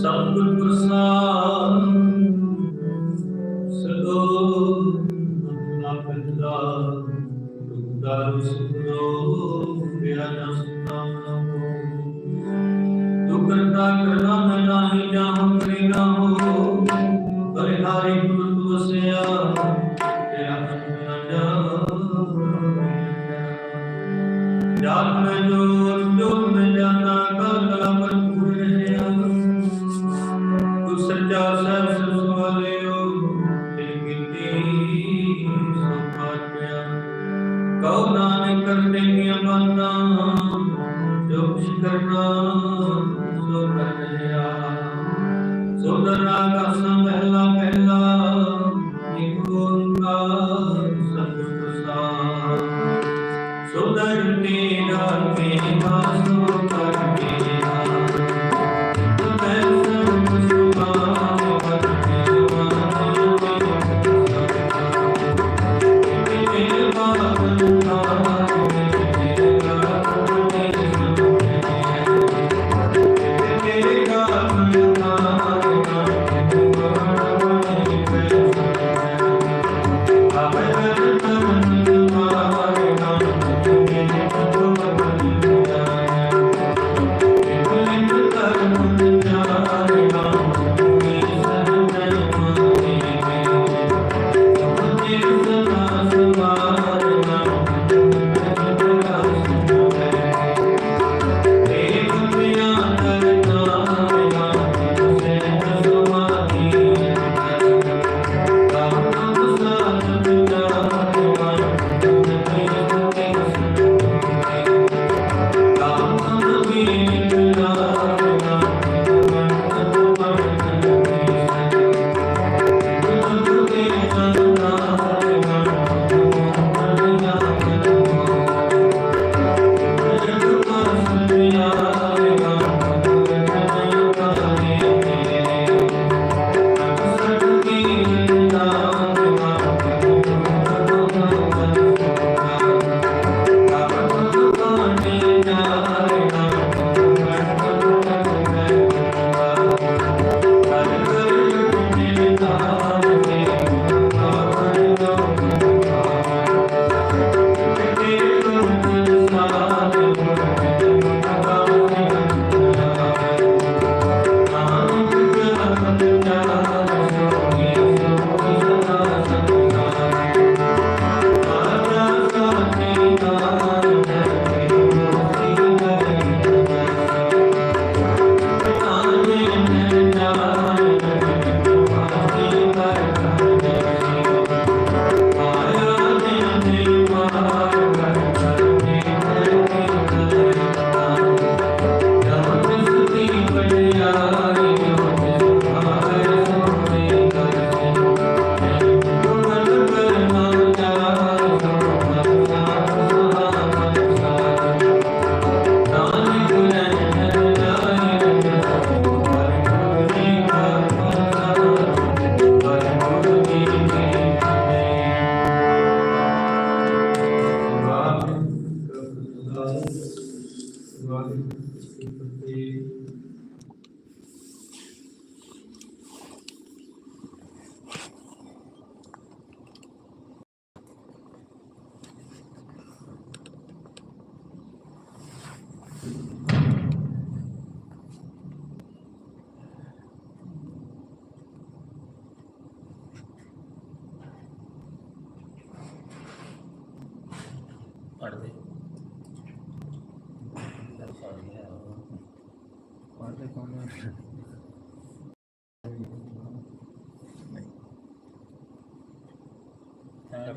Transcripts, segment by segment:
Sambul Q ਦਾਨ ਕਰਨੇ ਅਮਾਨਾ ਜੋ ਕੁਛ ਕਰਨਾ ਸੋ ਕਰਿਆ ਸੁੰਦਰ ਆਕਾਸ ਮਹਿਲਾ ਪਹਿਲਾ ਇੱਕ ਓੰਕਾਰ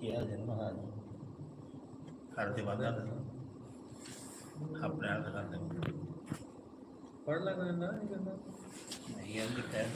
किया जन्म आरती अपने आप पढ़ लगा नहीं